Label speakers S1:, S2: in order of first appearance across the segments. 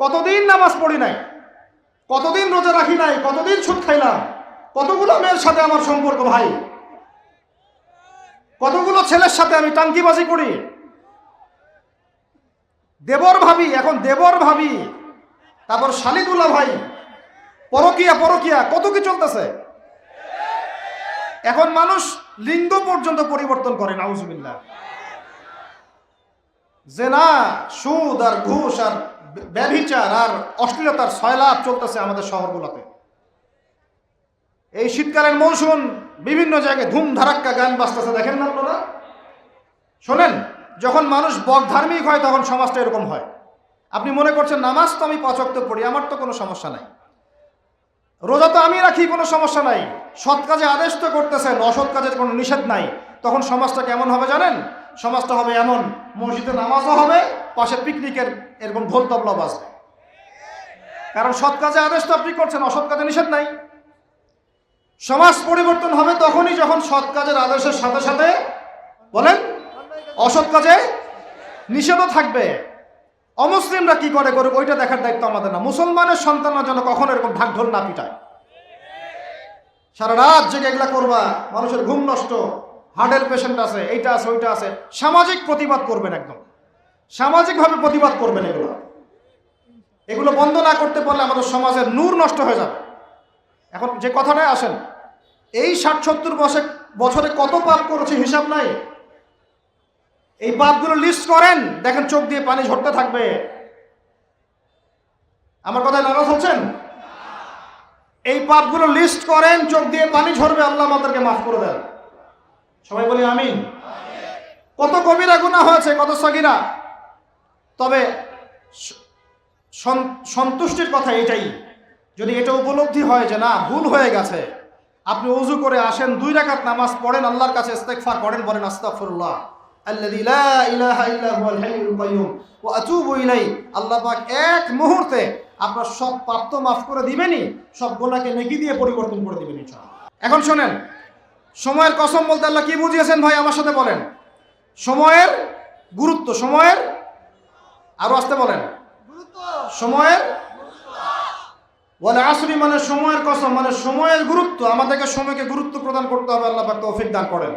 S1: কতদিন নামাজ পড়ি নাই? কতদিন রোজা রাখি নাই? কতদিন সুদ খাইলাম কতগুলো মেয়ের সাথে আমার সম্পর্ক ভাই? কতগুলো ছেলের সাথে আমি টাঙ্কিবাজি করি? দেবর ভাবি, এখন দেবর ভাবি। তারপর শালিদুল্লাহ ভাই, পরকিয়া পরকিয়া, কত কি চলতেছে? এখন মানুষ লিঙ্গ পর্যন্ত পরিবর্তন করে যে না সুদ আর ঘুষ আর ব্যভিচার আর অশ্লীলতার সয়লাভ চলতেছে আমাদের শহরগুলোতে। এই শীতকালের মৌসুম বিভিন্ন জায়গায় ধুম ধারাক্কা গান বাজতেছে, দেখেন না আপনারা? শোনেন, যখন মানুষ বক ধার্মিক হয়, তখন সমাজটা এরকম হয়। আপনি মনে করছেন, নামাজ তো আমি পচক্ত পড়ি, আমার তো কোনো সমস্যা নাই। রোজা তো আমি রাখি, কোনো সমস্যা নাই। সৎ কাজে আদেশ তো করতেছেন, অসৎ কাজের কোনো নিষেধ নাই। তখন সমাজটা কেমন হবে জানেন? সমাজটা হবে এমন, মসজিদে নামাজও হবে, পাশে পিকনিকের এরকম ঢোল তবলা বাজবে। কারণ সৎ কাজে আদেশ তো আপনি করছেন, অসৎ কাজে নিষেধ নাই। সমাজ পরিবর্তন হবে তখনই যখন সৎ কাজের আদেশের সাথে সাথে, বলেন, অসৎ কাজে নিষেধও থাকবে। অমুসলিমরা কি করে করুক, ওইটা দেখার দায়িত্ব আমাদের না। মুসলমানের সন্তানরা যেন কখনো এরকম ঢাক ঢোল না পিটায়। সারা রাত জেগে এগুলা করবা, মানুষের ঘুম নষ্ট। হার্টের পেশেন্ট আছে, এইটা আছে, ওইটা আছে। সামাজিক প্রতিবাদ করবেন একদম। সামাজিকভাবে প্রতিবাদ করবেন এগুলো। এগুলো বন্ধ না করতে পারলে আমাদের সমাজের নূর নষ্ট হয়ে যাবে। এখন যে কথাটায় আসেন, এই ষাট সত্তর বছর, বছরে কত পাপ করেছে হিসাব নাই। এই পাপগুলো লিস্ট করেন, দেখেন চোখ দিয়ে পানি ঝরতে থাকবে। আমার কথায় নারাজ হচ্ছেন? এই পাপগুলো লিস্ট করেন, চোখ দিয়ে পানি ঝরবে, আল্লাহ আমাদেরকে মাফ করে দেন। সবাই বলি আমিন। কত কবিরা গুণা হয়েছে, কত সগিরা। তবে সন্তুষ্টির কথা এটাই। যদি এটা উপলব্ধি হয় যে না, ভুল হয়ে গেছে, আপনি উজু করে আসেন, দুই রাকাত নামাজ পড়েন, আল্লাহর কাছে ইস্তেগফার করেন, বলেন ইলাই আল্লাহ এক মুহূর্তে আপনার সব পাপ তো মাফ করে দিবেনই, সব গুনাহকে নেকি দিয়ে পরিবর্তন করে দিবেন এখন শুনেন সময়ের কসম বলতে আল্লাহ কি বুঝিয়েছেন ভাই? আমার সাথে বলেন। সময়ের গুরুত্ব, সময়ের আরও আসতে বলেন। সময়ের বলে আসরি মানে সময়ের কসম মানে সময়ের গুরুত্ব। আমাদেরকে সময়কে গুরুত্ব প্রদান করতে হবে, আল্লাহ পাক তৌফিক দান করেন।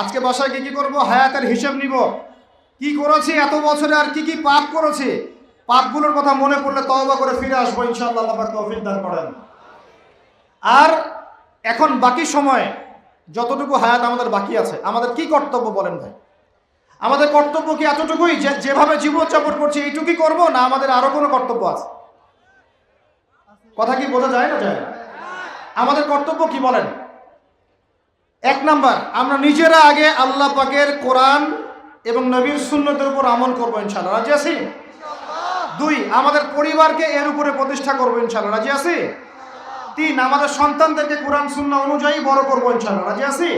S1: আজকে বাসায় কি কি করব? হায়াতের হিসেব নিব। কি করেছি? এত বছরে আর কি কি পাপ করেছি? পাপগুলোর কথা মনে পড়লে তওবা করে ফিরে আসব, ইনশাআল্লাহ আল্লাহ পাক তৌফিক দান করেন। আর এখন বাকি সময় যতটুকু হায়াত আমাদের বাকি আছে, আমাদের কি কর্তব্য বলেন ভাই? আমাদের কর্তব্য কি এতটুকুই যে যেভাবে জীবনযাপন করছি, এইটুকুই করব না আমাদের আরও কোনো কর্তব্য আছে? কথা কি বোঝা যায় না যায়? আমাদের কর্তব্য কি বলেন? এক নাম্বার, আমরা নিজেরা আগে আল্লাহ পাকের কোরআন এবং নবীর সুন্নতের উপর আমল করব ইনশাল্লাহ রাজি আছি? দুই, আমাদের পরিবারকে এর উপরে প্রতিষ্ঠা করব ইনশাল্লাহ রাজি আছি? তিন আমাদের সন্তানদেরকে কোরআন সুন্না অনুযায়ী বড় করব ইনশাল্লাহ রাজি আছি?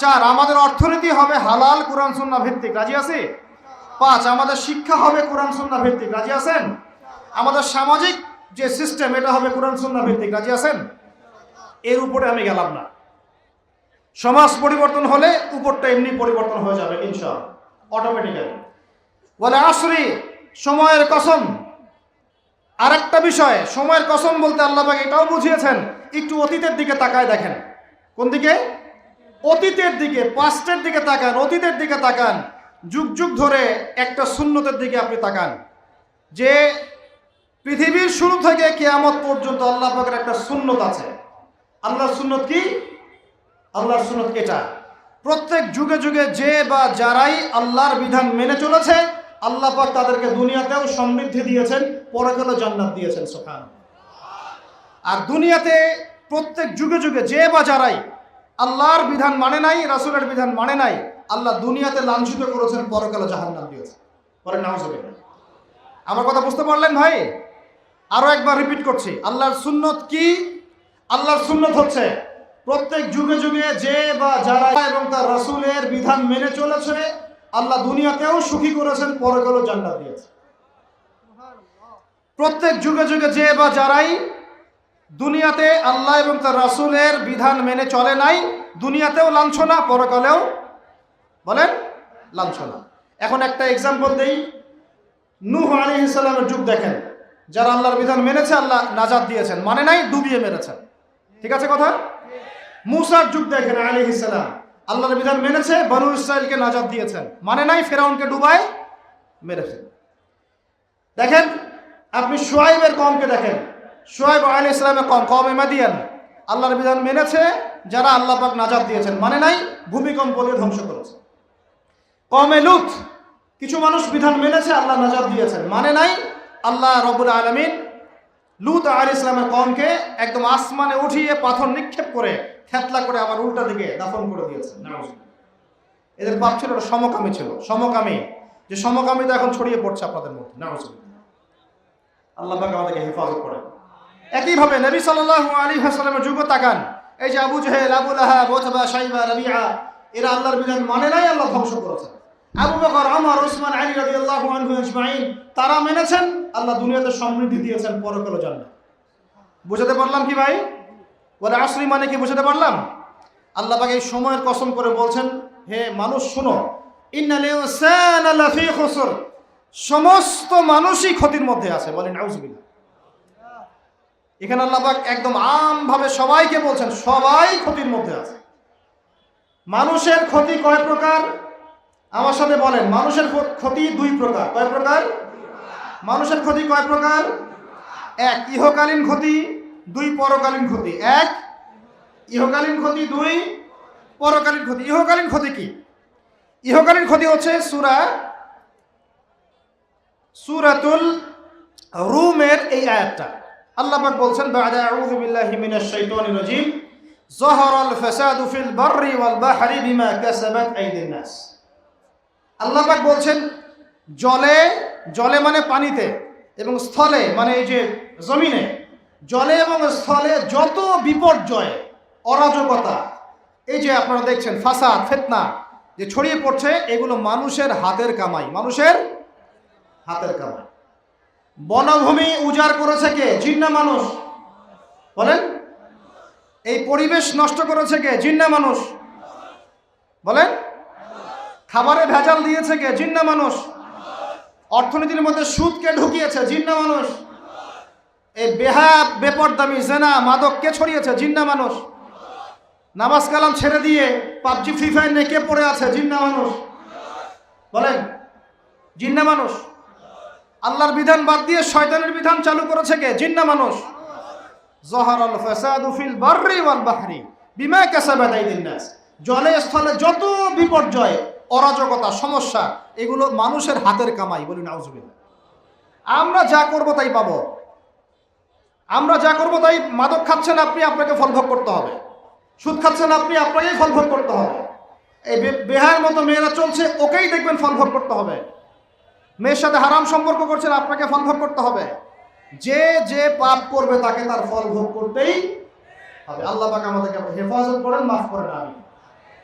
S1: চার, আমাদের অর্থনীতি হবে হালাল, কোরআন সুন্না ভিত্তিক। রাজি আছি? পাঁচ, আমাদের শিক্ষা হবে কোরআন সুন্না ভিত্তিক। রাজি আছেন? আমাদের সামাজিক যে সিস্টেম, এটা হবে কোরআন সুন্না ভিত্তিক। রাজি আছেন? এর উপরে আমি গেলাম না। সমাজ পরিবর্তন হলে উপরটা এমনি পরিবর্তন হয়ে যাবে ইনশাল অটোমেটিক্যালি বলে আসরি সময়ের কসম। আরেকটা বিষয়, সময়ের কসম বলতে আল্লাহ পাক এটাও বুঝিয়েছেন, একটু অতীতের দিকে তাকায় দেখেন। কোন দিকে? অতীতের দিকে পাস্টের দিকে তাকান, অতীতের দিকে তাকান। যুগ যুগ ধরে একটা শূন্যতের দিকে আপনি তাকান। যে পৃথিবীর শুরু থেকে কেয়ামত পর্যন্ত আল্লাহ পাকের একটা সুন্নত আছে। আল্লাহর সুন্নত কি? আল্লাহর সুন্নত এটা। প্রত্যেক যুগে যুগে যে বা যারাই আল্লাহর বিধান মেনে চলেছে আল্লাহ পাক তাদেরকে দুনিয়াতেও সমৃদ্ধি দিয়েছেন। পরকালে জান্নাত দিয়েছেন সোখান আর দুনিয়াতে প্রত্যেক যুগে যুগে যে বা যারাই আল্লাহর বিধান মানে নাই, রাসূলের বিধান মানে নাই, আল্লাহ দুনিয়াতে লাঞ্ছিত করেছেন পরকালে জাহান্নাম দিয়েছেন। পরে নাও আমার কথা বুঝতে পারলেন ভাই? আরও একবার রিপিট করছি। আল্লাহর সুন্নত কি? আল্লাহর সুন্নত হচ্ছে প্রত্যেক যুগে যুগে যে বা যারা এবং তার রাসূলের বিধান মেনে চলেছে, আল্লাহ দুনিয়াতেও সুখী করেছেন পরকালও জান্নাত দিয়েছে প্রত্যেক যুগে যুগে যে বা যারাই দুনিয়াতে আল্লাহ এবং তার রাসূলের বিধান মেনে চলে নাই, দুনিয়াতেও লাঞ্ছনা, পরকালেও বলেন লাঞ্ছনা। এখন একটা এক্সাম্পল দেই। নূহ আলী সালামের যুগ দেখেন। যারা আল্লাহর বিধান মেনেছে, আল্লাহ নাজাদ দিয়েছেন। মানে নাই, ডুবিয়ে মেরেছেন। ঠিক আছে কথা? মুসার যুগ দেখেন আলী ইসালাম আল্লাহর বিধান মেনেছে, বনু ইসরায়েলকে নাজাদ দিয়েছেন। মানে নাই, ফেরাউনকে ডুবায় মেরেছেন। দেখেন আপনি সোয়াইবের কমকে দেখেন। সোয়াইব আলী ইসলামের কম কম এমাদিয়ান আল্লাহর বিধান মেনেছে, যারা আল্লাহ পাক নাজাদ দিয়েছেন। মানে নাই, ভূমিকম্প দিয়ে ধ্বংস করেছে। কমে লুত কিছু মানুষ বিধান মেনেছে, আল্লাহ নাজাদ দিয়েছেন। মানে নাই, আল্লাহ রবুল আলমিন লুত আল ইসলামের কমকে একদম আসমানে উঠিয়ে পাথর নিক্ষেপ করে, থেতলা করে আবার উল্টা দিকে দাফন করে দিয়েছেন। এদের পাপ ছিল সমকামী ছিল। সমকামী, যে সমকামিতা এখন ছড়িয়ে পড়ছে আপনাদের মধ্যে। আল্লাহ আমাদেরকে হেফাজত করেন। একইভাবে নবী সাল্লাল্লাহু আলাইহি ওয়াসাল্লামের যুগ তাকান। এই যে আবু জাহেল, আবু লাহাব, ওতবা, শাইবা রাবিআ এরা আল্লাহর বিধান মানে নাই, আল্লাহ ধ্বংস করেছেন। আবু বকর, ওমর, ওসমান, আলী রাদিয়াল্লাহু আনহু আজমাইন, তারা মেনেছেন, আল্লাহ দুনিয়াতে সমৃদ্ধি দিয়েছেন পরকালে জান্নাত। বুঝাতে পারলাম কি ভাই? বলে আসরি মানে কি বুঝাতে পারলাম? আল্লাহ পাক এই সময়ের কসম করে বলছেন, হে মানুষ শুনো, ইন্নাল সমস্ত মানুষই ক্ষতির মধ্যে আছে, বলেন এখানে আল্লাহবাক একদম আমভাবে সবাইকে বলছেন, সবাই ক্ষতির মধ্যে আছে। মানুষের ক্ষতি কয় প্রকার? আমার সাথে বলেন, মানুষের ক্ষতি দুই প্রকার। কয় প্রকার? মানুষের ক্ষতি কয় প্রকার? এক, ইহকালীন ক্ষতি, দুই, পরকালীন ক্ষতি। এক, ইহকালীন ক্ষতি, দুই, পরকালীন ক্ষতি। ইহকালীন ক্ষতি কি? ইহকালীন ক্ষতি হচ্ছে সুরা সুরাতুল রুমের এই আয়াতটা। আল্লাহ বলছেন, বাদা আউযু বিল্লাহি মিনাশ শাইতানির রাজিম। যাহারাল ফাসাদু ফিল বাররি ওয়াল বাহরি বিমা কাসাবাত আইদিন নাস। আল্লাহ পাক বলছেন, জলে জলে মানে পানিতে এবং স্থলে মানে এই যে জমিনে, জলে এবং স্থলে যত বিপর্যয়, অরাজকতা, এই যে আপনারা দেখছেন, ফাসাদ, ফেতনা যে ছড়িয়ে পড়ছে, এগুলো মানুষের হাতের কামাই, মানুষের হাতের কামাই। বনভূমি উজাড় করেছে কে? জিন্না মানুষ। বলেন। এই পরিবেশ নষ্ট করেছে কে? জিন্না মানুষ। বলেন। খাবারে ভেজাল দিয়েছে কে? জিন্না মানুষ। অর্থনীতির মধ্যে সুদকে ঢুকিয়েছে? জিন্না মানুষ। এই বেহা বেপরদামি, জেনা, মাদক কে ছড়িয়েছে? জিন্না মানুষ। নামাজ কালাম ছেড়ে দিয়ে পাবজি, ফ্রি ফায়ার নিয়ে কে পড়ে আছে? জিন্না মানুষ। বলেন। জিন্না মানুষ। আল্লাহর বিধান বাদ দিয়ে শয়তানের বিধান চালু করেছে কে? জিন্না মানুষ। জহারাল ফাসাদু ফিল বাররি ওয়াল বাহরি বিমা কাসাবাত আইদিন জলে স্থলে যত বিপর্যয়, অরাজকতা, সমস্যা, এগুলো মানুষের হাতের কামাই বলি নাউজুবিল্লাহ। আমরা যা করব তাই পাবো। আমরা যা করব তাই মাদক খাচ্ছেন আপনি, আপনাকে ফলভোগ করতে হবে। সুদ খাচ্ছেন আপনি, আপনাকেই ফলভোগ করতে হবে। এই বেহার মতো মেয়েরা চলছে, ওকেই দেখবেন ফলভোগ করতে হবে। মেয়ের সাথে হারাম সম্পর্ক করছেন, আপনাকে ফল ভোগ করতে হবে। যে যে পাপ করবে তাকে তার ফল ভোগ করতেই হবে। আল্লাহ পাক আমাদেরকে হেফাজত করেন, মাফ করেন আমি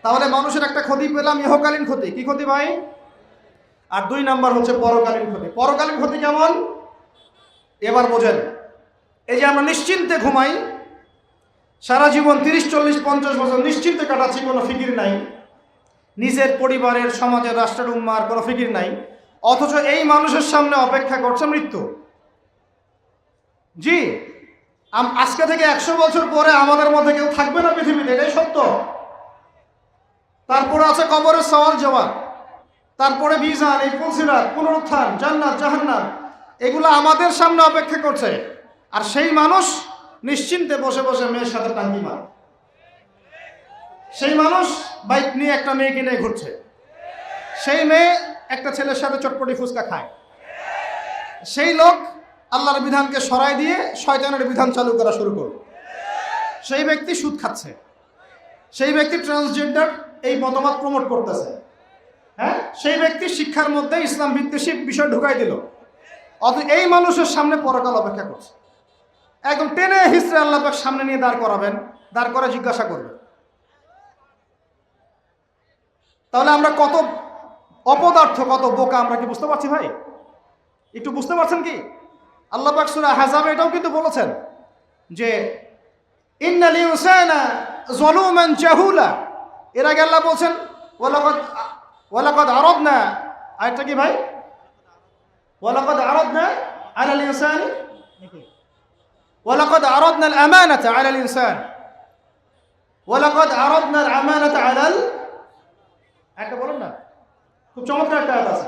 S1: তাহলে মানুষের একটা ক্ষতি পেলাম, ইহকালীন ক্ষতি। কি ক্ষতি ভাই? আর দুই নাম্বার হচ্ছে পরকালীন ক্ষতি। পরকালীন ক্ষতি কেমন? এবার বোঝেন। এই যে আমরা নিশ্চিন্তে ঘুমাই, সারা জীবন তিরিশ, চল্লিশ, পঞ্চাশ বছর নিশ্চিন্তে কাটাচ্ছি, কোনো ফিকির নাই। নিজের পরিবারের, সমাজের, রাষ্ট্রের, উম্মার কোনো ফিকির নাই। অথচ এই মানুষের সামনে অপেক্ষা করছে মৃত্যু। জি আজকে থেকে একশো বছর পরে আমাদের মধ্যে কেউ থাকবে না পৃথিবীতে, এটাই সত্য। তারপরে আছে কবরের সওয়াল জবাব। তারপরে বিজান এই ফুলসিরাত পুনরুত্থান, জান্নাত জাহান্নাত এগুলো আমাদের সামনে অপেক্ষা করছে। আর সেই মানুষ নিশ্চিন্তে বসে বসে মেয়ের সাথে টাঙ্গি মার। সেই মানুষ বাইক নিয়ে একটা মেয়েকে নিয়ে ঘুরছে। সেই মেয়ে একটা ছেলের সাথে চটপটি ফুচকা খায়। সেই লোক আল্লাহর বিধানকে সরাই দিয়ে শয়তানের বিধান চালু করা শুরু করল। সেই ব্যক্তি সুদ খাচ্ছে। সেই ব্যক্তি ট্রান্সজেন্ডার এই মতামত প্রমোট করতেছে। হ্যাঁ? সেই ব্যক্তি শিক্ষার মধ্যে ইসলাম বিদ্বেষী বিষয় ঢুকাই দিল। অত এই মানুষের সামনে পরকাল অপেক্ষা করছে। একদম টেনে হিসড়ে আল্লাহ সামনে নিয়ে দাঁড় করাবেন, দাঁড় করে জিজ্ঞাসা করবেন। তাহলে আমরা কত অপদার্থ কত বোকা আমরা কি বুঝতে পারছি ভাই? একটু বুঝতে পারছেন কি? আল্লাহ পাকসুরা হাজামে এটাও কিন্তু বলেছেন যে, ইন্নালি হুসেনা জলুমান চাহুলা এর আগে আল্লাহ বলছেন, ওয়ালাকদ ওয়ালাকদ আরব না আরেকটা কি ভাই? ওয়ালাকদ আরব না আলাল ইনসানি। ওয়ালাকদ আরব না আমানাত আলাল ইনসান। ওয়ালাকদ আরব না আমানাত আর একটা বলুন না। খুব চমৎকার একটা আয়াত আছে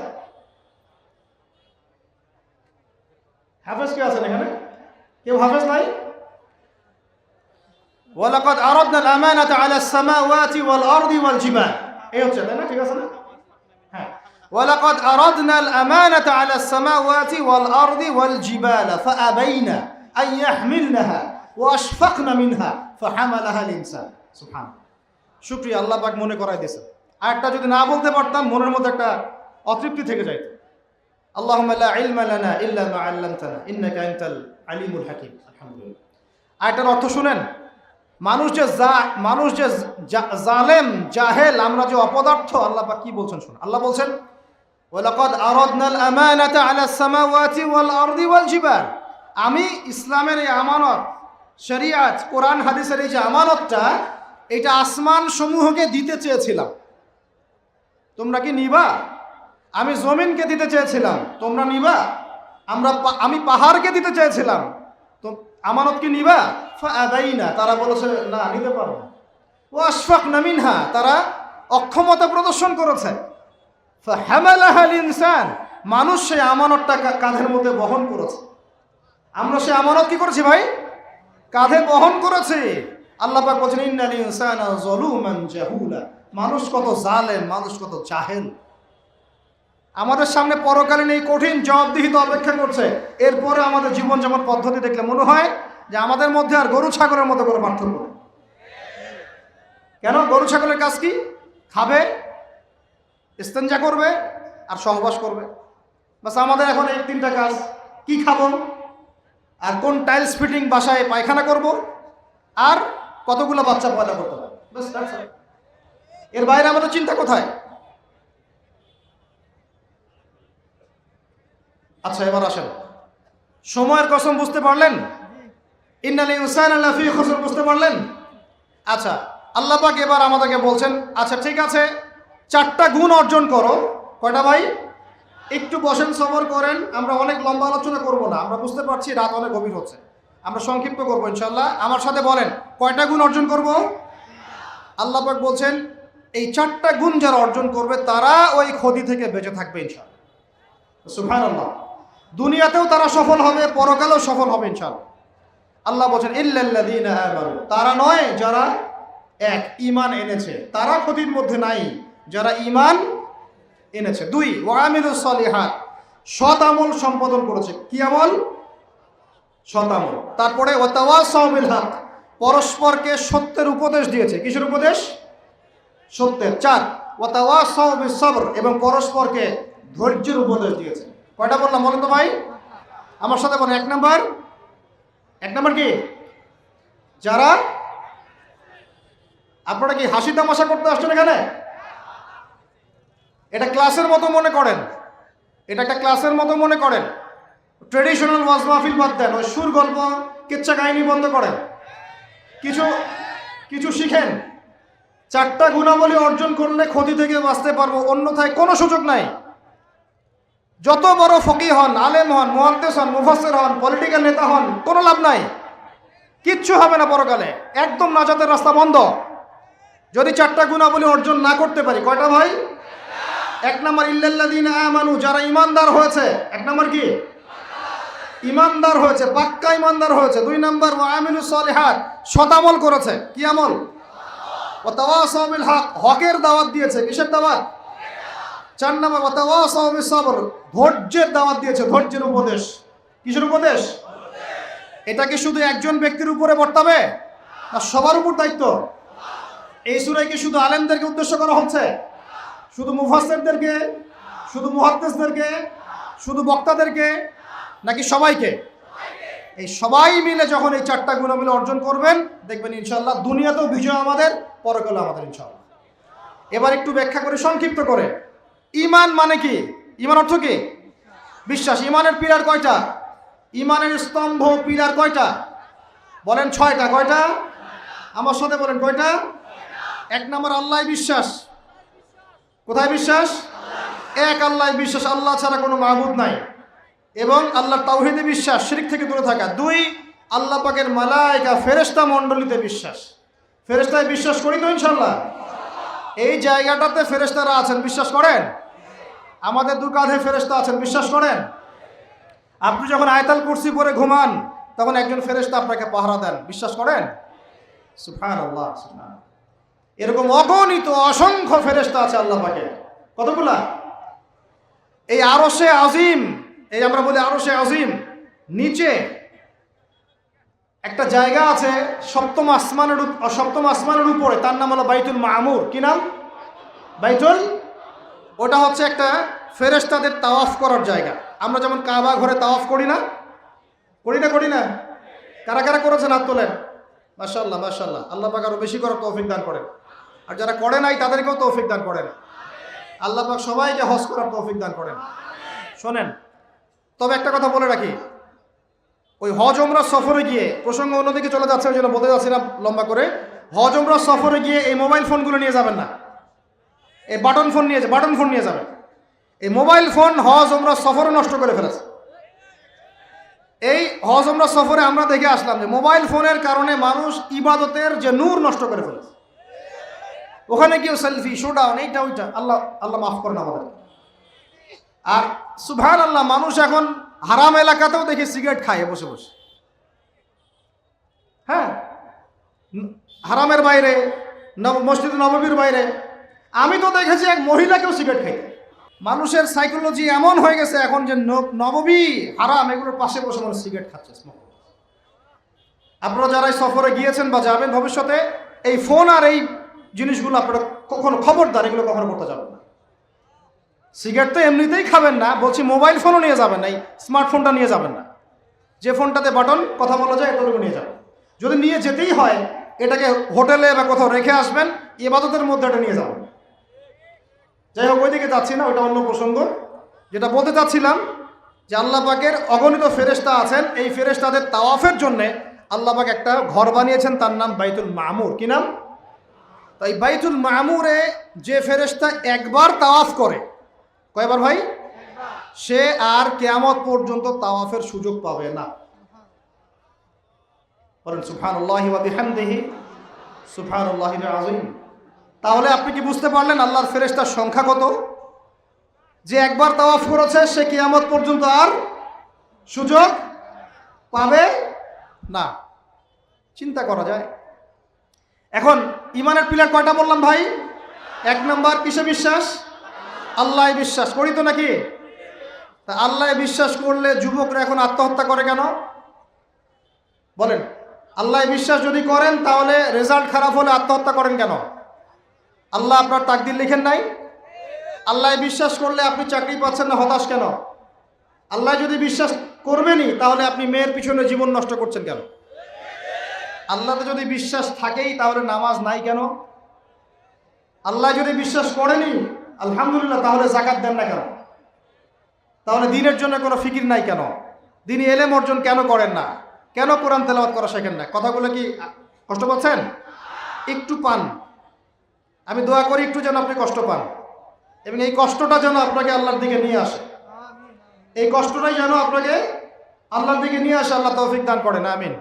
S1: হাফেজ কে আছেন এখানে কেউ হাফেজ নাই ولقد عرضنا الأمانة على السماوات والأرض والجبال এই হচ্ছে তাই না ঠিক আছে না হ্যাঁ ولقد عرضنا الأمانة على السماوات والأرض والجبال فأبين أن يحملنها وأشفقن منها فحملها الإنسان سبحان শুক্রিয়া আল্লাহ পাক মনে করাই আর একটা যদি না বলতে পারতাম, মনের মধ্যে একটা অতৃপ্তি থেকে যায় আল্লাহ আলিমুল হাকিম। আলহামদুলিল্লাহ। আর এটার অর্থ শুনেন, মানুষ যে যা মানুষ যে জালেম, জাহেল, আমরা যে অপদার্থ, আল্লাহ পাক কি বলছেন শুনুন। আল্লাহ বলছেন, ওয়ালাকাদ আরাদনাল আমানাতা আলা সামাওয়াতি ওয়াল আরদি ওয়াল জিবাল। আমি ইসলামের এই আমানত, শরিয়াত, কোরআন, হাদিসের এই যে আমানতটা, এটা আসমান সমূহকে দিতে চেয়েছিলাম। তোমরা কি নিবা? আমি জমিনকে দিতে চেয়েছিলাম। তোমরা নিবা? আমরা আমি পাহাড়কে দিতে চেয়েছিলাম। তো আমানত কি নিবা? আদাই না তারা বলেছে, না, নিতে পারব না। ও আশফাক নামিনহা তারা অক্ষমতা প্রদর্শন করেছে। ইনসান মানুষ সেই আমানতটা কাঁধের মধ্যে বহন করেছে। আমরা সেই আমানত কি করেছি ভাই? কাঁধে বহন করেছি। আল্লাহ পাক বলছেন, ইন্নাল ইনসানা জাহুলা। মানুষ কত জালেন মানুষ কত জাহেল। আমাদের সামনে পরকালীন এই কঠিন জবাবদিহিত অপেক্ষা করছে। এরপরে আমাদের জীবনযাপন পদ্ধতি দেখলে মনে হয় যে আমাদের মধ্যে আর গরু ছাগলের মতো কোনো পার্থক্য। কেন? গরু ছাগলের কাজ কি? খাবে, ইস্তেঞ্জা করবে আর সহবাস করবে। বাস আমাদের এখন এই তিনটা কাজ। কি খাব? আর কোন টাইলস ফিটিং বাসায় পায়খানা করব? আর কতগুলো বাচ্চা পয়দা করতে হবে. এর বাইরে আমাদের চিন্তা কোথায়? আচ্ছা এবার আসেন। সময়ের কসম বুঝতে পারলেন? ইন্নাল ইনসান আল্লাফি খসর বুঝতে পারলেন? আচ্ছা আল্লাহ পাক এবার আমাদেরকে বলছেন আচ্ছা ঠিক আছে, চারটা গুণ অর্জন করো। কয়টা ভাই? একটু বসেন, সবর করেন, আমরা অনেক লম্বা আলোচনা করব না, আমরা বুঝতে পারছি রাত অনেক গভীর হচ্ছে। আমরা সংক্ষিপ্ত করব ইনশাল্লাহ আমার সাথে বলেন, কয়টা গুণ অর্জন করব? আল্লাহ পাক বলছেন এই চারটা গুণ যারা অর্জন করবে, তারা ওই ক্ষতি থেকে বেঁচে থাকবে ইনশাল্লাহ সুবহানাল্লাহ। দুনিয়াতেও তারা সফল হবে, পরকালেও সফল হবে ইনশাল্লাহ আল্লাহ বলছেন, ইল্লাল্লাযীনা আমানু। তারা নয়, যারা এক, ঈমান এনেছে। তারা ক্ষতির মধ্যে নাই, যারা ঈমান এনেছে। দুই ওয়ামিলুস সলিহাত। সৎ আমল সম্পাদন করেছে। কি আমল? সৎ আমল। তারপরে ওয়াতাওয়াসাউ বিল হক। পরস্পরকে সত্যের উপদেশ দিয়েছে। কিসের উপদেশ? সত্যের চার সবর এবং পরস্পরকে ধৈর্যের উপদেশ দিয়েছে। কয়টা বললাম বলেন তো ভাই? আমার সাথে বলেন, এক নাম্বার। এক নাম্বার কি? যারা আপনারা কি হাসি তামাশা করতে আসছেন এখানে? এটা ক্লাসের মতো মনে করেন। এটা একটা ক্লাসের মতো মনে করেন। ট্রেডিশনাল ওয়াজ মাহফিল বাদ দেন, ওই সুর গল্প, কিচ্ছা কাহিনী বন্ধ করেন। কিছু কিছু শিখেন। চারটা গুণাবলী অর্জন করলে ক্ষতি থেকে বাঁচতে পারব, অন্যথায় কোনো সুযোগ নাই। যত বড় ফকি হন, আলেম হন, মোহাদ্দেস হন মুফাসের হন পলিটিক্যাল নেতা হন, কোনো লাভ নাই। কিচ্ছু হবে না পরকালে। একদম নাজাতের রাস্তা বন্ধ। যদি চারটা গুণাবলী অর্জন না করতে পারি, কয়টা ভাই? এক নম্বর, ইল্লাল্লাযীনা আমানু, যারা ইমানদার হয়েছে। এক নম্বর কি? ইমানদার হয়েছে, পাক্কা ইমানদার হয়েছে। দুই নম্বর ওয়ামিলু সলিহাত শতামল করেছে। কি আমল? হকের দাওয়াত দিয়েছে, কিসের দাওয়াত? চার নম্বর ও তাওয়াসাউ বিস সবর, ধৈর্যের দাওয়াত দিয়েছে, ধৈর্যের উপদেশ। কিসের উপদেশ? এটা কি শুধু একজন ব্যক্তির উপরে বর্তাবে? না, সবার উপর দায়িত্ব? এই সুরায় কি শুধু আলেমদেরকে উদ্দেশ্য করা হচ্ছে? শুধু মুফাসসিরদেরকে? শুধু মুহাদ্দিসদেরকে? শুধু বক্তাদেরকে? নাকি সবাইকে? এই সবাই মিলে যখন এই চারটা গুণাবলী অর্জন করবেন, দেখবেন ইনশাল্লাহ দুনিয়াতেও বিজয় আমাদের পরকালে আমাদের ইনশাল্লাহ এবার একটু ব্যাখ্যা করে সংক্ষিপ্ত করে। ইমান মানে কি? ইমান অর্থ কি? বিশ্বাস। ইমানের পিলার কয়টা? ইমানের স্তম্ভ পিলার কয়টা? বলেন ছয়টা। কয়টা? আমার সাথে বলেন কয়টা? এক নম্বর আল্লাহ বিশ্বাস। কোথায় বিশ্বাস? এক আল্লাহ বিশ্বাস। আল্লাহ ছাড়া কোনো মাহবুদ নাই। এবং আল্লাহর তাওহিদে বিশ্বাস, শিরিক থেকে দূরে থাকা। দুই, আল্লাহ পাকের মালাইকা ফেরেস্তা মণ্ডলীতে বিশ্বাস। ফেরেস্তায় বিশ্বাস করি তো ইনশাল্লাহ এই জায়গাটাতে ফেরেস্তারা আছেন, বিশ্বাস করেন? আমাদের দু কাঁধে ফেরেস্তা আছেন, বিশ্বাস করেন? আপনি যখন আয়তাল কুর্সি পরে ঘুমান, তখন একজন ফেরেস্তা আপনাকে পাহারা দেন, বিশ্বাস করেন? সুফান আল্লাহ। এরকম অগণিত, অসংখ্য ফেরেস্তা আছে আল্লাহ পাকে কতগুলা? এই আরশে আজিম এই আমরা বলি আরশে আজিম। নিচে একটা জায়গা আছে সপ্তম আসমানের সপ্তম আসমানের উপরে, তার নাম হলো বাইতুল মামুর। কি নাম? বাইতুল? ওটা হচ্ছে একটা ফেরেশতাদের তাওয়াফ করার জায়গা। আমরা যেমন কাবা ঘরে তাওয়াফ করি না করি না করি না? কারা কারা করেছেন হাত তোলেন? মাশাল্লাহ মাশাল্লাহ আল্লাহ পাক আরও বেশি করার তৌফিক দান করেন। আর যারা করে নাই, তাদেরকেও তৌফিক দান করেন। আল্লাহ পাক সবাইকে হজ করার তৌফিক দান করেন। শোনেন তবে একটা কথা বলে রাখি। ওই হজ ওমরা সফরে গিয়ে প্রসঙ্গ অন্যদিকে চলে যাচ্ছে, ওই জন্য বলতে যাচ্ছি না লম্বা করে। হজ ওমরা সফরে গিয়ে এই মোবাইল ফোনগুলো নিয়ে যাবেন না। এই বাটন ফোন নিয়ে বাটন ফোন নিয়ে যাবেন। এই মোবাইল ফোন হজ ওমরা সফরে নষ্ট করে ফেলেছে। এই হজ ওমরা সফরে আমরা দেখে আসলাম যে মোবাইল ফোনের কারণে মানুষ ইবাদতের যে নূর নষ্ট করে ফেলেছে। ওখানে গিয়ে সেলফি শোডাউন এইটা, ওইটা। আল্লাহ আল্লাহ মাফ করেন আমাদের আর সুভান আল্লাহ মানুষ এখন হারাম এলাকাতেও দেখি সিগারেট খায় বসে বসে। হ্যাঁ? হারামের বাইরে মসজিদ নববীর বাইরে। আমি তো দেখেছি এক মহিলাকেও সিগারেট খাইতে। মানুষের সাইকোলজি এমন হয়ে গেছে এখন যে ন- নববী হারাম এগুলোর পাশে বসে মানুষ সিগারেট খাচ্ছে আপনারা যারা সফরে গিয়েছেন বা যাবেন ভবিষ্যতে, এই ফোন আর এই জিনিসগুলো আপনারা কখনো খবরদার, এগুলো কখনো করতে যাবেন না। সিগারেট তো এমনিতেই খাবেন না, বলছি মোবাইল ফোনও নিয়ে যাবেন না, এই স্মার্টফোনটা নিয়ে যাবেন না। যে ফোনটাতে বাটন, কথা বলা যায়, এতটুকু নিয়ে যাবেন। যদি নিয়ে যেতেই হয়, এটাকে হোটেলে বা কোথাও রেখে আসবেন, ইবাদতের মধ্যে এটা নিয়ে যাবেন। যাই হোক, ওইদিকে যাচ্ছি না ওটা অন্য প্রসঙ্গ। যেটা বলতে চাচ্ছিলাম, যে আল্লাপাকের অগণিত ফেরেস্তা আছেন, এই ফেরেস্তাদের তাওয়াফের জন্যে আল্লাপাক একটা ঘর বানিয়েছেন, তার নাম বাইতুল মামুর। কি নাম? তাই বাইতুল মামুরে যে ফেরেস্তা একবার তাওয়াফ করে কয়বার ভাই? সে আর কেয়ামত পর্যন্ত তাওয়াফের সুযোগ পাবে না। তাহলে আপনি কি বুঝতে পারলেন আল্লাহর ফেরেস্তার সংখ্যা কত? যে একবার তাওয়াফ করেছে, সে কেয়ামত পর্যন্ত আর সুযোগ পাবে না। চিন্তা করা যায়। এখন ইমানের পিলার কয়টা বললাম ভাই? এক নম্বর, কিসে বিশ্বাস? আল্লাহ বিশ্বাস, করি তো নাকি? তা আল্লাহ বিশ্বাস করলে যুবকরা এখন আত্মহত্যা করে কেন? বলেন আল্লাহ বিশ্বাস যদি করেন, তাহলে রেজাল্ট খারাপ হলে আত্মহত্যা করেন কেন? আল্লাহ আপনার তাকদির লিখেন নাই? আল্লাহ বিশ্বাস করলে আপনি চাকরি পাচ্ছেন না, হতাশ কেন? আল্লাহ যদি বিশ্বাস করবেনই, তাহলে আপনি মেয়ের পিছনে জীবন নষ্ট করছেন কেন? আল্লাহতে যদি বিশ্বাস থাকেই, তাহলে নামাজ নাই কেন? আল্লাহ যদি বিশ্বাস করেনি আলহামদুলিল্লাহ, তাহলে জাকাত দেন না কেন? তাহলে দিনের জন্য কোনো ফিকির নাই কেন? দিন এলেম অর্জন কেন করেন না? কেন কোরআন তেলাওয়াত করা শেখেন না? কথাগুলো কি কষ্ট পাচ্ছেন? একটু পান। আমি দোয়া করি একটু যেন আপনি কষ্ট পান। এবং এই কষ্টটা যেন আপনাকে আল্লাহর দিকে নিয়ে আসে। এই কষ্টটাই যেন আপনাকে আল্লাহর দিকে নিয়ে আসে, আল্লাহ তৌফিক দান করেন। আমিন।